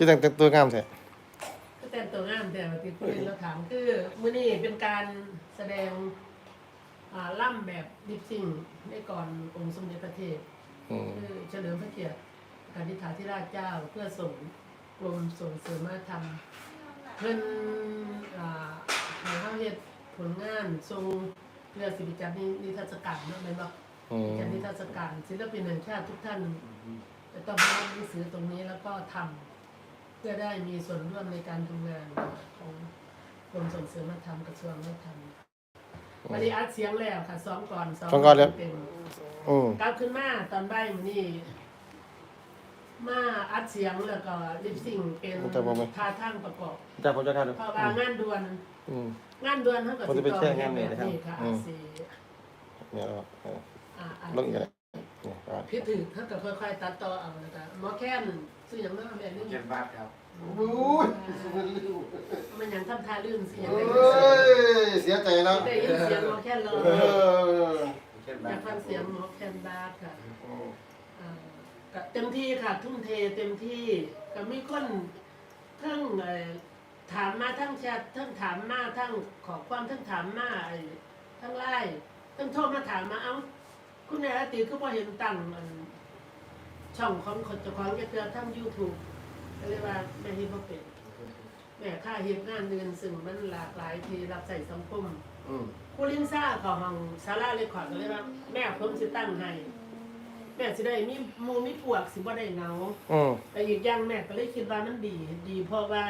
คือแต่งแต่งตัวงามแท้ก็แต่งตัวงามแต่ว่าติดประเด็นเราถามคือมื้อนี้เป็นการแสดงอ่าล่ำแบบดิปซิงในก่อนองค์สมเด็จพระเทพอืมคือเฉลิมพระเกียรติการทิธาธิราชเจ้าเพื่อส่งกรมส่งเสริมวัฒนธรรม เพิ่นอ่าให้เฮาเฮ็ดผลงานทรงเพื่อสิไปจัดนินิทรรศการเนาะแม่นบ่ อืมจัดนิทรรศการศิลปินแห่งชาติทุกท่านจะต้องมารับหนังสือตรงนี้แล้วก็ทำ เพื่อได้มีส่วนร่วมในการทำงานของกรมส่งเสริมวัฒนธรรมกระทรวงวัฒนธรรมวันนี้อัดเสียงแล้วค่ะซ้อมก่อนซ้อมซ้อมก่อนแล้ว เต็มอืมกลับขึ้นมาตอนบ่ายมื้อนี้มาอัดเสียงแล้วก็ลิปซิงเป็นท่าทางประกอบจับผมจะทานเพราะว่างานด่วน อืม งานด่วนเท่ากับผมจะไปแจ้งงานเลยแบนะครับบนี้ค่ะอืมสิเนี่ยเอาเอาอ่าอ่าลงอีกแล้วเนี่ยเอาพี่ถือเท่ากับค่อยๆ ตัดต่อเอานะคะหมอแค้น ซื้ออย่างนั้นแบบนี้เจ็ดบาทครับโอ้ยมันยังทำท่าลื่นเสียงโอ้ได้ยินเสียงยเสียใจแล้วได้ยินเสียงหมอแค้นเลยเออเจ็ดอบาทยากฟังเสียงหมอแค้นบาสค่ะอืมอ่าก็เต็มที่ค่ะ ทุ่มเทเต็มที่ก็มีคนทั้งเอ่อถามมาทั้งแชททั้งถามมาทั้งขอความทั้งถามมาไอ้ทั้งไลน์ทั้งโทรมาถามมาเอ้าคุณนายอาติคือพอเห็นตั้งอัน ช่องของคนเจ้าของจะเจอทั้งยูทูบก็เรียกว่าแม่ที่พ่เป็นแม่ค่าเหตุงานเดือนซึ่งมันหลากหลายที่รับใส่สังคมอืมผู้ลินซ่าของห้องซาร่าเรคคอร์ดก็เลยว่า แม่ผมสิตั้งให้แม่สิได้มีหมูมีพวกสิบ่ได้เหงา อืมแต่อีกอย่างแม่ก็เลยคิดว่ามันดี ดีเพราะว่า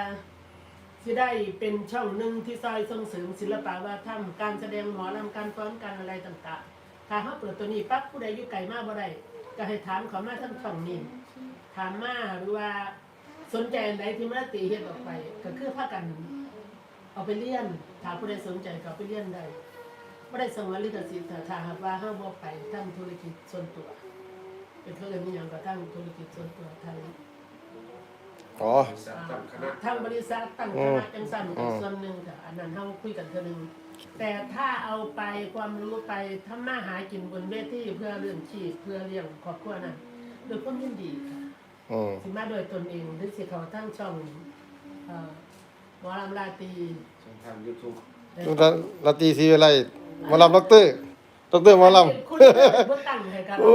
สิได้เป็นช่องหนึ่งที่ซอยส่งเสริมศิลปะวัฒนธรรมการแสดงหมอลำการฟ้อนการอะไรต่างๆ ถ้าเขาเปิดตัวนี้ปั๊บผู้ใดอยู่ไกลมากบ่ได้ ก็ให้ถามเขามาทั้งช่องนี้ถามมาหรือว่าสนใจอันใดที่มาตีเฮ็ดออกไป ก็คือพากัน เอาไปเรียนถ้าผู้ใดสนใจก็เอาไปเรียนได้บ่ได้ส่งลิขสิทธิ์ถ้าถ้าหากว่าเฮาบ่ไปทำธุรกิจส่วนตัว เป็นเพื่อนนี่ยังก็ทำธุรกิจส่วนตัวทางอ๋อสัตว์จำคณะ ทางบริษัทตั้งคณะจังสันอืกับมส่วนหนึ่งค่ะอันนั้นเขาคุยกันเท่านึง แต่ถ้าเอาไปความรู้ไปทำมาหากินบนเวทีเพื่อเรื่องชีพเพื่อเลี้ยงครอบครัวนั้นโดยความยินดีค่ะอืมสิมาโดยตนเองหรือสิเขาทั้งช่องเอ่อหมอลำลาตรีช่องทางยูทูบลุงตาลาตรีสีอะไรหมาลำด็อกเตอร์ด็อกเตอร์หมาลคุณเพิ่งตั้งให้กันโอ้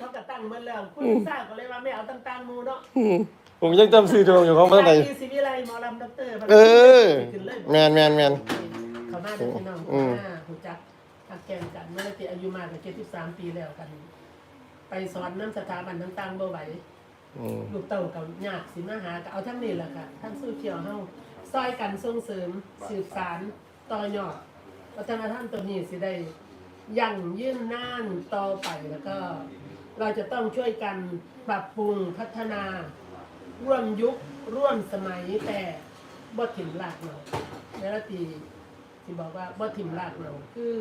เขาก็ตั้งมาแล้วคุณทราบก็เลยว่าไม่เอาต่างๆหมูเนาะำอืมผมยังจำชื่อโดงอยู่ของภาษาไหนลาตรีศิวิไลหมอลำด็อกเตอร์เออ ขึ้นเลย แมนแมนแมน เขามาเป็นพี่น้องอืเขามมาหูจักทักแกนกันเมื่อกี้อายุมากกับเจ็ดสิบสามปีแล้วกัน ไปสอนน้ำสถาบันต่างๆบ่ไหวอืมลูกเต่ากับยากสิมาหาก็เอาทั้งนี้แหละค่ะทั้งสู้เขียวเฮาซอยกันส่งเสริมสืบสารต่อยอดวัฒนธรรมตัวนี้สิได้ยั่งยืนนานต่อไปแล้วก็ เราจะต้องช่วยกันปรับปรุงพัฒนา ร่วมยุคร่วมสมัยแต่บ่ถิ่มหลากเราในละตี ที่บอกว่าบ่ถิ่มหลากเราคือ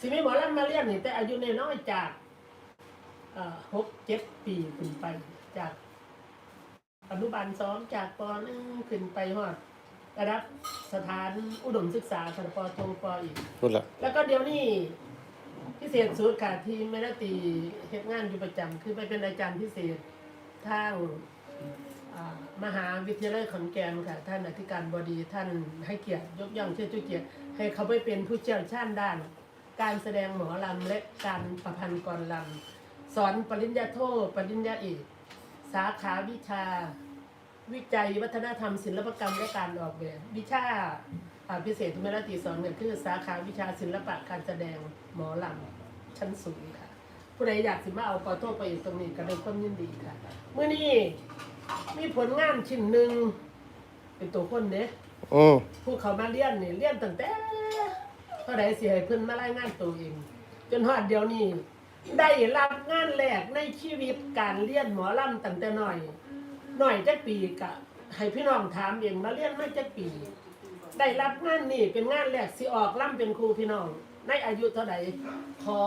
สิมีหมอลำมาเรียนนี่แต่อายุน้อยๆจากเอ่อหกเจ็ดปีขึ้นไป จากอนุบาลสองจากปหนึ่งขึ้นไปฮอดระดับสถานอุดมศึกษาชั้นปโทปอีกพูดละแล้วก็เดี๋ยวนี้พิเศษสุดค่ะที่แม่นาตีเฮ็ดงานอยู่ประจำคือไปเป็นอาจารย์พิเศษทางอ่า มหาวิทยาลัยขอนแก่นค่ะ ท่านอธิการบดีท่านให้เกียรติยกย่องเชิดชูเกียรติให้เขาไปเป็นผู้เชี่ยวชาญด้าน การแสดงหมอลำและการประพันธ์กรลำสอนปริญญาโทปริญญาเอกสาขาวิชา วิจัยวัฒนธรรม ศิลปกรรมและการออกแบบ วิชาพิเศษที่แม่นาตีสอนเนี่ยคือสาขาวิชาศิลปะการแสดงหมอลำชั้นสูงค่ะ ผู้ใดอยากสิมาเอาปอโทไปอีกตรงนี้ก็ด้วยความยินดีค่ะเมื่อนี้ มีผลงานชิ้นหนึ่งเป็นตัวคนเด้อืมผู้เขามาเรียนนี่เรียนตั้งแต่เท่าใดสิให้เพิ่นมารายงานตัวเอง จนฮอดเดี๋ยวนี้ได้รับงานแรกในชีวิตการเรียนหมอลำตั้งแต่น้อยน้อยจักปีกะให้พี่น้องถามเองมาเรียนมาจักปี ได้รับงานนี่เป็นงานแรกสิออกล่ำเป็นครูพี่น้อง ในอายุเท่าใดขอ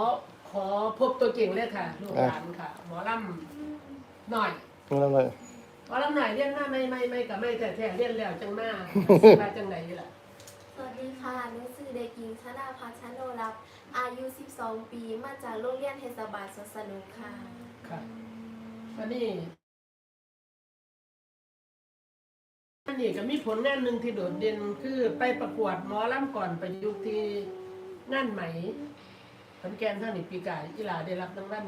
ขอพบตัวเก่งเลยค่ะลูกหลานค่ะ หมอลำหน่อยนี่ทำไมหม อลำหน่อยเรียนมาไม่ไม่ไม่กับไม่แต่แท้ๆเรียนแล้วจังมามาจังไหนล่ะสวัสดีค่ะหนังสือเด็กหญิงชนาพัชชโนรับ อายุ 12 ปี มาจากโรงเรียนเทศบาลสวนสนุกค่ะครับวันนี้อันนี้ก็มีผลงานหนึ่งที่โดดเด่นคือไปประกวดหมอลำก่อนประยุกต์ที่งานไหมขอนแก่นท่านนี่ปีกายอีหลาได้รับรางวัล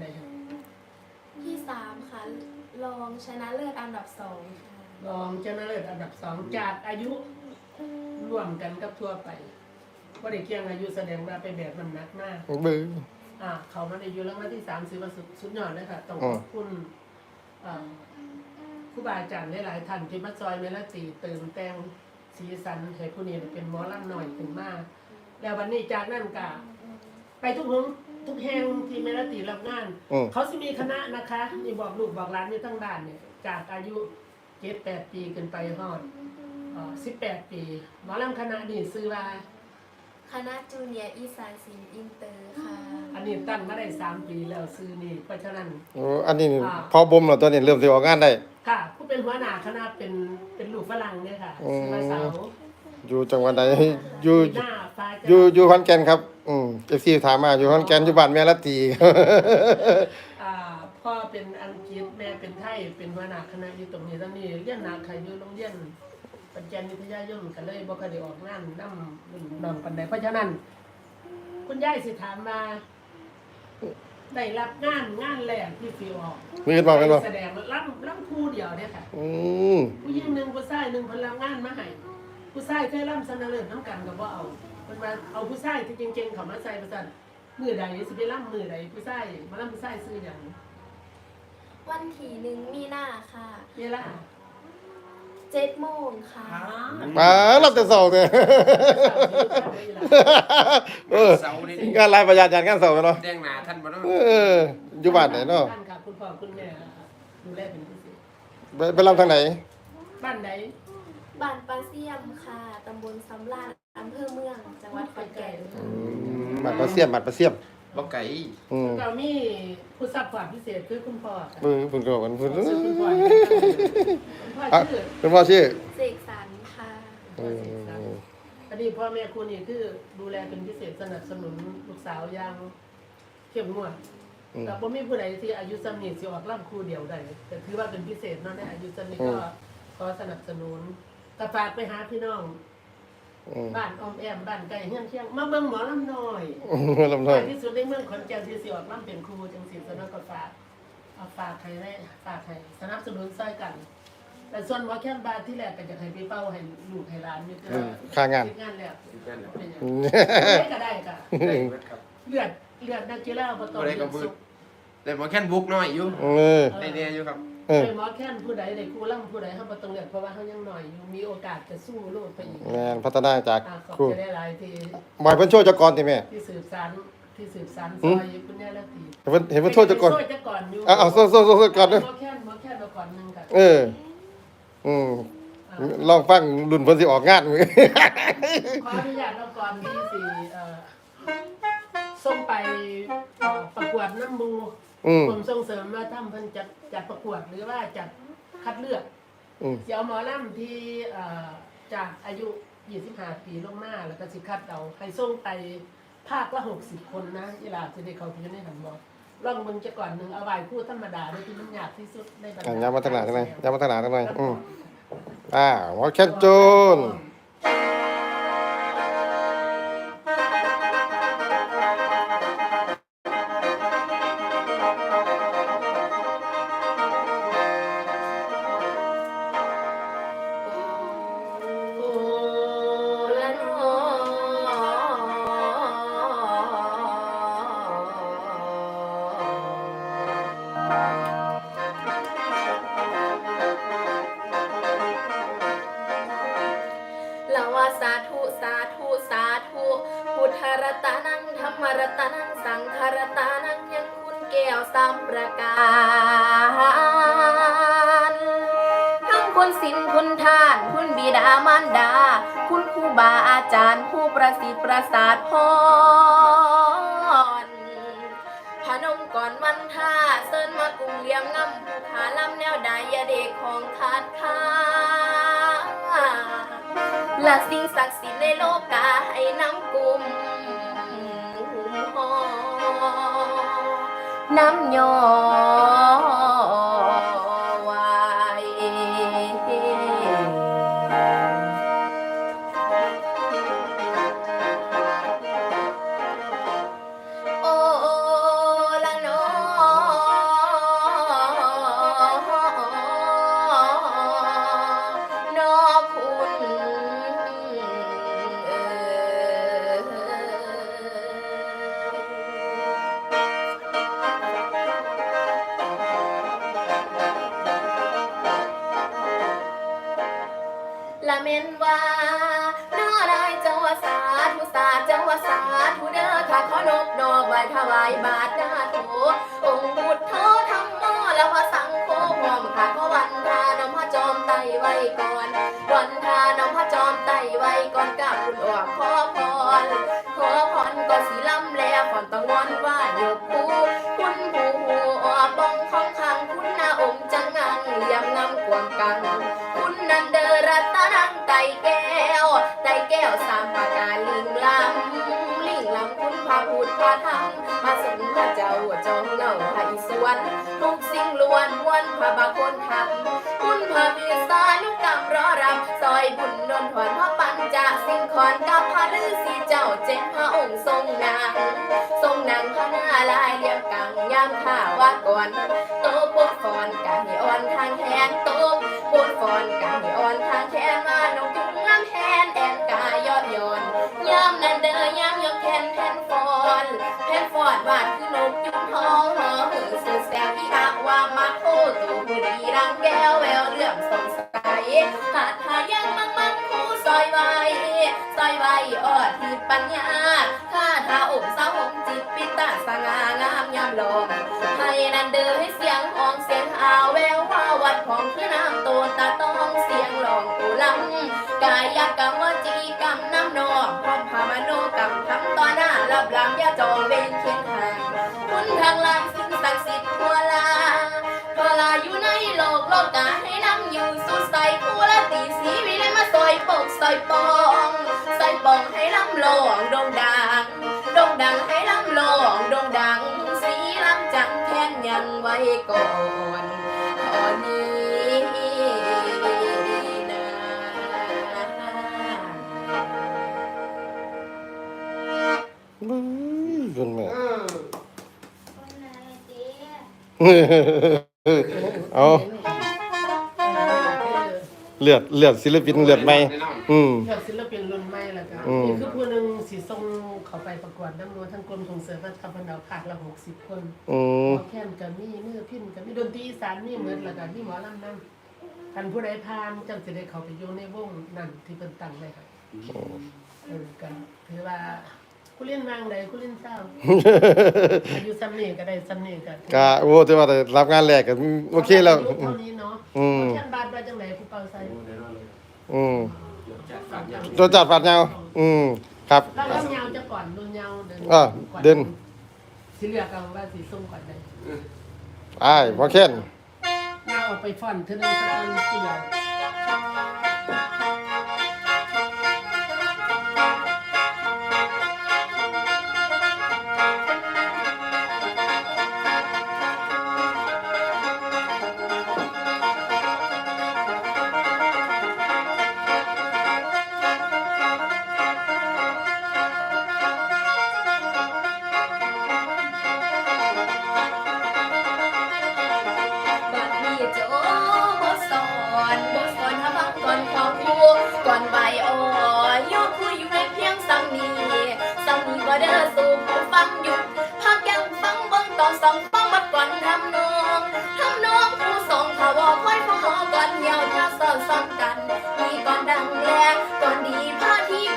ใดครับที่สามค่ะ รองชนะเลิศอันดับสองค่ะรองชนะเลิศอันดับสองจากอายุร่วมกันกับทั่วไปว่าได้เกี่ยงอายุแสดงว่าไปแบบน้ำหนักมากบื้อ อ่าเขามาในอายุรางวัลที่สามซื้อมาสุดสุดยอดเลยค่ะต้องอืขมอบคุณอ่าครูบาอาจารย์หลายๆท่านที่มาซอยเมลตีเติมแต่งสีสันให้ผู้นี้เป็นหมอลำหน่อยถึงมาก แล้ววันนี้จากนั่นกะไปทุกหง ทุกแห่งที่เมลตีรับงาน อืม เขาจะมีคณะนะคะนี่บอกลูกบอกหลานอยู่ทั้งบ้านเนี่ย จากอายุเจ็ดแปดปีขึ้นไปฮอดสิบแปดปีหมอลำคณะนี่ซื้อว่า คณะจูเนียร์อีสานศิลป์อินเตอร์ค่ะ อันนี้ตั้งมาได้สามปีแล้วซื้อนี่เพราะฉะนั้น โอ้อันนี้นี่อ่า พอบ่มแล้วตัวนี้เริ่มสิออกงานได้ ค่ะ ผู้เป็นหัวหน้าคณะเป็นเป็นลูกฝรั่งเนี่ยค่ะอืมซื้อมาเสาอยู่จังหวัดใดอยู่หน้าฟ้าจะอยู่อยู่ขอนแก่นครับ อืม FC ถามมาอยู่ขอนแก่นอยู่บ้านแม่ละตี อ่าพ่อเป็นอังกฤษแม่เป็นไทย เป็นหัวหน้าคณะอยู่ตรงนี้ตรงนี้เรียนหนักค่ะอยู่โรงเรียนปัญญาวิทยายนก็เลยบ่เคอยได้ออกงานนำรุ่นน้องปานใดเพราะฉะนั้น คุณยายสิถามมาได้รับงานงานแรกที่ฟิวออกมีกันบ่กันบ่แสดงรับรับครู่เดียวเนี่ยค่ะอืมผู้หญิงหนึ่งผู้ชายหนึ่งพลังงานมาให้ ผู้ชายเคยร่ำสนเลิศน้ำกันกับว่าเอาเป็นว่าเอาผู้ชายที่เก่งๆเขามาใส่ประสันมือใดสิไปร่ำมือใดผู้ชายมาร่ำผู้ชายซื้ออย่างวันที่หนึ่งมีนาค่ะเวลาเจ็ดโมงค่ะมารับแต่เช้าเด้อเออเสาร์นี่งานลายประหยัดจัดงานเช้ากันเนาะแดงหนาท่านบ่เนาะเอออยู่บ้านไหนเนาะบ้านค่ะคุณพ่อคุณแม่ดูแลเป็นพิเศษไปไปรับทางไหน บ้านใด บ้านปลาเซียมค่ะ ตำบลสำราญอำเภอเมือง จังหวัดขอนแก่นอืมบัตรประเสียมบัตรประเสียมบ่ไก่อืมเรามีผู้ซัพพอร์ตพิเศษคือคุณพ่อค่ะเออเพิ่นก็กันเพิ่นชื่อคุณพ่อคุณพ่ออะชื่อเพิ่นว่าชื่อเสกสรรค่ะอืมอันนี้พ่อแม่คุณนี่คือดูแลเป็นพิเศษสนับสนุนลูกสาวอย่างเข้มงวดอืม แต่บ่มีผู้ใดที่อายุสำนีสิออกร่ำครูเดียวได้แต่ถือว่าเป็นพิเศษเนาะในอายุสำนีก็อืมขอสนับสนุน ก็ฝากไปหาพี่น้อง อืมบ้านออมแอมบ้านไก่เฮียนเคียงมาเบิ่งหมอลำหน่อยอืมลำน้อยที่สุดในเมืองขอนแก่นที่สิออกร่ำเป็นครูจังสิสนับก็ฝากเอาฝากให้ได้ฝากให้สนับสนุนซอยกัน แต่ส่วนหมอแค่นบาทที่แรกก็จะให้ไปเป้าให้ลูกให้หลานนี่ก็อืมค่างาน คิดงานแล้วอยู่กันแล้วเป็นหยังอืมได้ก็ได้ค่ะได้เบิดครับ เลือดเลือดนักกีฬาบ่ต้องบ่ได้เลืก็อดเบิสุดกแต่บ่แค่นบุกน้อยอยู่เออ ได้แน่อยู่ครับ เออ ไปหมอแค้นผู้ใดได้ครูล่ำผู้ใดเฮาบ่ต้องเลือดเพราะว่าเฮายังน้อยอยู่มีโอกาสจะสู้โลกไปอีกงานพัฒนาจากอ่าขอบครูใจได้หลายที่บอยเพิ่นโชว์จักก่อนติแม่ ที่สืบสานที่สืบสานซหืมอยคุณแม่ละตีเห็นเพิ่นเห็นเพิ่นโชว์จักก่อนโชว์จักก่อนอยู่อะเอาโซ่โซ่โซ่โซ่ก่อนเด้อ หมอแค้นหมอแค้นเอาก่อนหนึงค่ะเออ อืมอ่าลองฟังรุ่นเพิ่นสิออกงานมื้อ ขออนุญาตเอาก่อนที่สิเอ่อส่งไปเอ่อประกวดน้ำมู อืม กรมส่งเสริมว่าทำเพิ่นจัดจัดประกวดหรือว่าจัดคัดเลือกอืม เสียวหมอลำที่เอ่อจากอายุ 25 ปีลงมาแล้วก็สิคัดเอาให้ส่งไปภาคละ 60 คนนะอีหลาจะได้เขาพิจารณาหันบอกลองเบิ่งจะก่อนหนึ่งเอาไว้พูดธรรมดาโดยที่มันยากที่สุดในบรรอะดาย้ำมาทางหน้าทางไหนย้ำมาทางหน้าทางไหนแล้วอืก็มอ่าหมอแคนจูน ดามารดา คุณครูบาอาจารย์ ผู้ประสิทธิ์ประสาทพรพนมก่อนวันท่าเซินมากรุงเลี้ยงงำผู้ขาลำแนวใดยาเด็กของขาดค่าและสิ่งศักดิ์สิทธิ์ในโลกาให้น้ำกุมหอน้ำยอ กับพระฤาษีเจ้าเจ็ดพระองค์ทรงนางทรงนางพระนาลายเรียงกังยามข้าว่าก่อนโตปุกฟอนกะให้อ่อนทางแขนโตปุกฟอนกะให้อ่อนทางแขนมานกจุงงามแทนแอนกายอดยอนยามนั้นเด้อยามยกแขนแทนฟอนแทนฟอนวาดคือนกจุงทองหอหือสื่อแสงที่อักว่ามาโทษตูผู้ดีรังแก้วแววเรื่องสงสัยหาทายังมังมันคู่ซอยไว้ ซอยไว้ออดที่ปัญญาข้าทาอกสาวหงจิตปิตาสง่างามยามลมให้นันเดินให้เสียงอองเสียงอาวแววว่าวัดของคือน้ำโตนตาต้องเสียงหลองตูลำกายกรรมวจีกรรมน้ำนองพร้อมพามโนกรรมทำต่อหน้ารับหลังยาจองเวนเคียงห่างคุณทางลายสิ่งศักดิ์สิทธิ์ทั่วลา ทั่วลาอยู่ในโลกโลกาให้นั่งอยู่สุดใสผู้ละตีสีวิเลยมาซอยปกซอยปองซอยปองให้ลำโลงโด่งดังโด่งดังให้ลำโลงโด่งดัง สีลำจังแค้นยังไว้ก่อนตอนนี้นะบึ้ยคุณแม่เออเอาเลือดเลือดศิลปินเลือดใหม่อืม เลือกศิลปินรุ่นใหม่แล้วก็อืม นี่คือผู้หนึงสิส่งเขาไปประกวดน้ำรัวทั้งกรมส่งเสริมวัฒนธรรมดาวภาคละ60คนอืมหมอแค้นก็มีมือพินก็มีดนตรีอีสานมีเหมือนแล้วก็มีหมอลำนำคันผู้ใดผ่านจังสิได้เข้าไปอยู่ในวงนั่นที่เพิ่นตั้งไว้ค่ะเออก็ถือว่า ผู้เล่นวางใดผู้เล่นเศร้าอายุซ้ำนี่ก็ได้ซ้ำนี่ก็ถือก็โอ้แต่ว่าแต่รับงานแรกก็โอเคแล้วอายุเท่านี้เนาะอืมแค่บาทว่าจังไหนผู้เป่าใส่อืมจัดฝากยังตัวจัดฝาดยาวอืมครับ เราเริ่มยาวจะก่อนรุ่นยาวเดินอ่าเดินสิเลือกเอาว่าสิส่งก่อนได้อ้ายบ่แค้นยาวเอาไปฟ่อนเท่านั้นก็ได้สิเลือก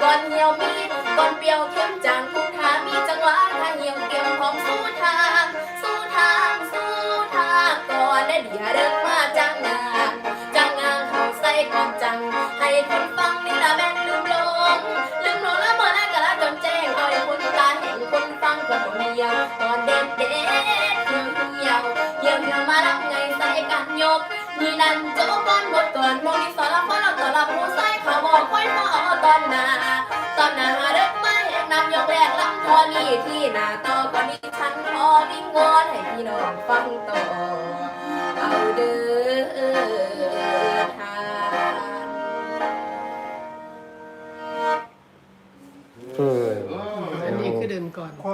ก่อนเหี่ยวมีก่อนเปรี้ยวเข้มจางผู้ทามีจังหวะถ้าเหี่ยวเตรียมพร้อมสู้ทาง สู้ทางสู้ทางก่อนและเดี๋ยวเดินมาจังงานจังงานเขาใส่ก่อนจัง ให้คนฟังนี่ละแม่นลืมลงลืมลงแล้วเมื่อไรก็ละจนแจ้งเอาอย่างคนตาเห็นคนฟังก่อนเดียวตอนเด็ดเด็ดเหี่ยวเหี่ยว เหี่ยวเหี่ยวมารับไงใส่กันยกนี่นั่นโจ้ก่อนหมดก่อนมองนี่สอนละฟ้าเราตัวละผู้ใส่เขาบอกค่อยพอตอนหน้าตอนหน้าเด็กมาแหกนำยกแรกลำพอนี่ที่หน้าต่อก่อนนี้ฉันขอวิงวอนให้พี่น้องฟังต่อเอาเด้อทานเออ อันนี้คือเดินก่อน ข้อ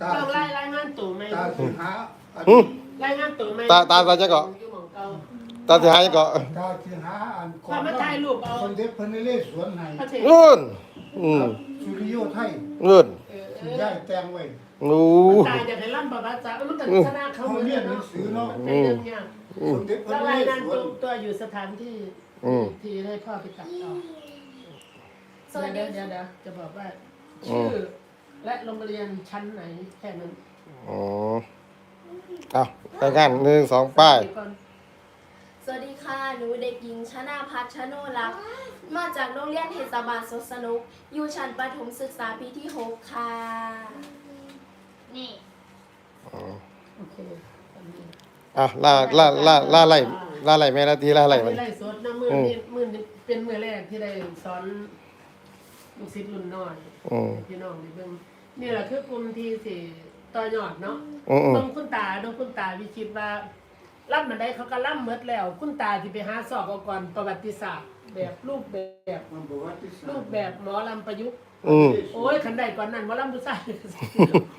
ตาเราไล่รายงานตัวไหมตาสิหาอันหึรายงานตัวไหมตาตาตาจะเกาะอยู่หม้องเก่าตาสิหายก็ตาสิหาอันความมาถ่ายรูปเอา คนเด็กพระนเรศวรให้พระเทศนู่นอืมสุริโยไทยนู่นเออเอสิอย้ายแต่งไว้นูตายอยากให้ล่ำประวัติศาสตร์เออมันก็ชนะเขาเขาเหมือนเรียกันนหนัเนาะงสือเนาะเป็นเรื่องยากอืมสมเด็จพระแล้วนรายเรงานศวตัวรตัวอยู่สถานที่อืมที่ให้พ่อไปตัดต่อสวัสดีเดี๋ยวเดี๋ยวเดี๋ยวจะบอกว่าชื่อและโรงเรียนชั้นไหนแค่นั้น อ๋อ เอาไปกันหนึ่งสองป้าย ก่อนสวัสดีค่ะ หนูเด็กหญิงชนาพัฒน์ชโนรักษ์มาจากโรงเรียนเทศบาลสดสนุก อยู่ชั้นประถมศึกษาปีที่ 6 ค่ะ นี่อ๋อโอเคอันนี้อะล่าล่าล่าล่าไรล่าไรแม่นาทีล่าไรมัน ไล่สดนะมืออืมนี้มือนี้เป็นมือแรกที่ได้สอนลูกศิษย์รุ่นน้อยอืม พี่น้องนี่เบิ่งนี่แหละคือกลุ่มที่สิ ต่อยอดเนาะอืมอืมเบิ่งคุณตาดูคุณตาวิคิดว่าล่ำมันได้เขาก็ล่ำหมดแล้ว คุณตาที่ไปหาสอบเอาก่อนประวัติศาสตร์ แบบรูปแบบมันบอกว่าที่สามรูปแบบหมอลำประยุกต์ อืมโอ้ยขันใดก่อนนั้นหมอลำผู้ชาย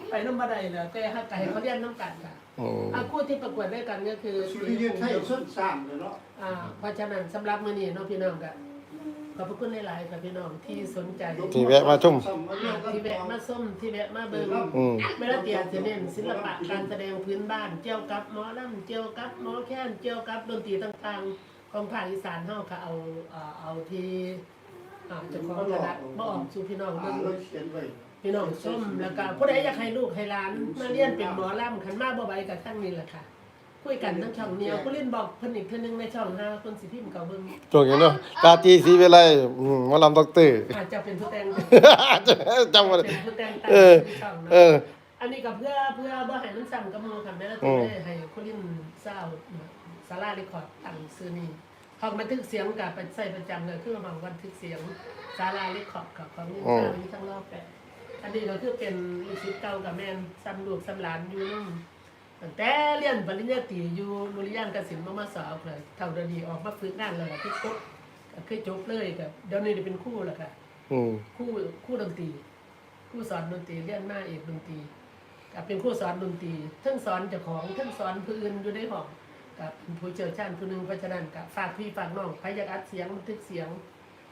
ไปน้ำมาได้เลยแต่ถ้าไก่เขาเรียนน้ำกันค่ะอืมอาคู่ที่ประกวดด้วยกันก็คือสุริยไทยส้นสามเลยเนาะ อ่าเพราะฉะนั้นสำหรับมื้อนี้เน้องพี่น้องก็ ขอบพระคุณหลายๆค่ะพี่น้องที่สนใจที่แวะมาชม ที่แวะมาส้มที่แวะมาเบิ่งอืมไม่ละเตียจะเน้นศิลปะการแสดงพื้นบ้านเกี่ยวกับหมอลำเกี่ยวกับหมอแค้นเกี่ยวกับดนตรีต่างๆ ของภาคอีสานเฮาก็เอาอ่าเอาที่อ่าเจ้าของคณะบ่ออกสู่พี่น้องอ่าเบิ่งเราเขียนไว้พี่น้องชมแล้วก็ผู้ใดอยากให้ลูกให้หลานมาเรียนเป็นหมอลำคันมาบ่ไหวกับทั้งนี้แหละค่ะ คุยกันทั้งช่องเนียวผู้เล่นบอกเพิ่นอีกเทื่อนึงในช่องหาคนสิพิมพ์เก่าเบิ่งจงอย่างเนาะลาตรีสีเวไลอืมหมอลำด็อกเตอร์ อาจจะเป็นผู้แต่งจำมาเป็นผู้แต่งตามเออที่ช่องเนาะเอออันนี้ก็เพื่อเพื่อบ่ให้มันซ้ำกับหมู่ค่ะแม่ละอืที่มได้ให้ผู้เล่นเศร้าสาราเรคคอร์ดตั้งซื้อนี้ห้องบันทึกเสียงกับไปใส่ประจำเลยคือห้องบันทึกเสียงสาราเรคคอร์ดกับของนี่เจ้าอยู่ทั้งรอบแปดอันนี้ก็คือเป็นลูกศิษย์เก่ากับแม่นซ้ำลูกซ้ำหลานอยู่นำ ตั้งแต่เรียนปริญญาตรีอยู่นุริยานกสินมามาสอบเลยเท่าเดยวนีออกมาฝึกงานแล้วก็คือจบก็คือจบเลยกับเดี๋ยวนี้ได้เป็นครู่แล้วค่ะอืมครู่ครู่ดนตรีครู่สอนดนตรีเรียนมาเอกดนตรีกับเป็นครู่สอนดนตรีทั้งสอนเจ้าของทั้งสอนผู้อื่นอยู่ในห้องกับเป็นผู้เชี่ยวชาญผู้หนึงเพราะฉะนั้นกับฝากพี่ฝากน้องใครอยากอัดเสียงบันทึกเสียง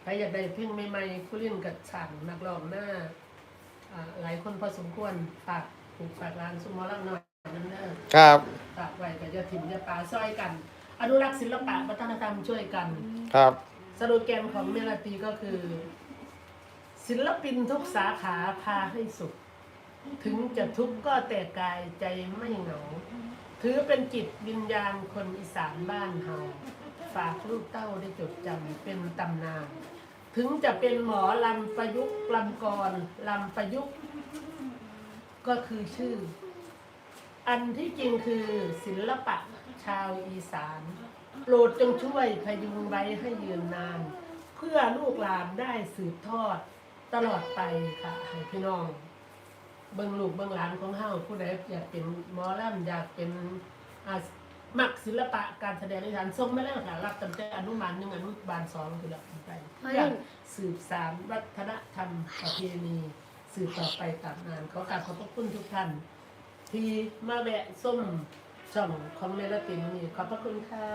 ใครอยากได้เพลงใหม่ๆผู้เล่นกับฉากนักร้องหน้าอ่าหลายคนพอสมควรฝากผูกฝากร้านสุมอลังหน่อย นั่นเด้อครับฝากไว้กับยาถิ่นยาป่าซอยกัน อนุรักษ์ศิลปะวัฒนธรรมช่วยกัน ครับสโลแกนของเมลาตีก็คือ ศิลปินทุกสาขาพาให้สุข ถึงจะทุกข์ก็แต่กายใจไม่เหงาถือเป็นจิตวิญญาณคนอีสานบ้านเฮาฝากลูกเต้าได้จดจำเป็นตำนาน ถึงจะเป็นหมอลำประยุกต์ลำกรลำประยุกต์ ก็คือชื่อ อันที่จริงคือศิลปะชาวอีสาน โปรดจงช่วยพยุงไว้ให้ยืนนาน เพื่อลูกหลานได้สืบทอดตลอดไปค่ะให้พี่น้อง เบิ่งลูกเบิ่งหลานของเฮาผู้ใดอยากเป็นหมอลำอยากเป็นมักศิลปะการแสดงในฐานทรงไม่แล้วค่ะรับตั้งแต่อนุบาลหนึ่งอนุบาลสองคือแล้วไปเพื่อสืบสานวัฒนธรรมประเพณีสืบต่อไปตามนานขอกราบขอบพระคุณทุกท่าน ที่มาแวะส้มช่องของเมลาตินนี่ขอบพระคุณค่ะ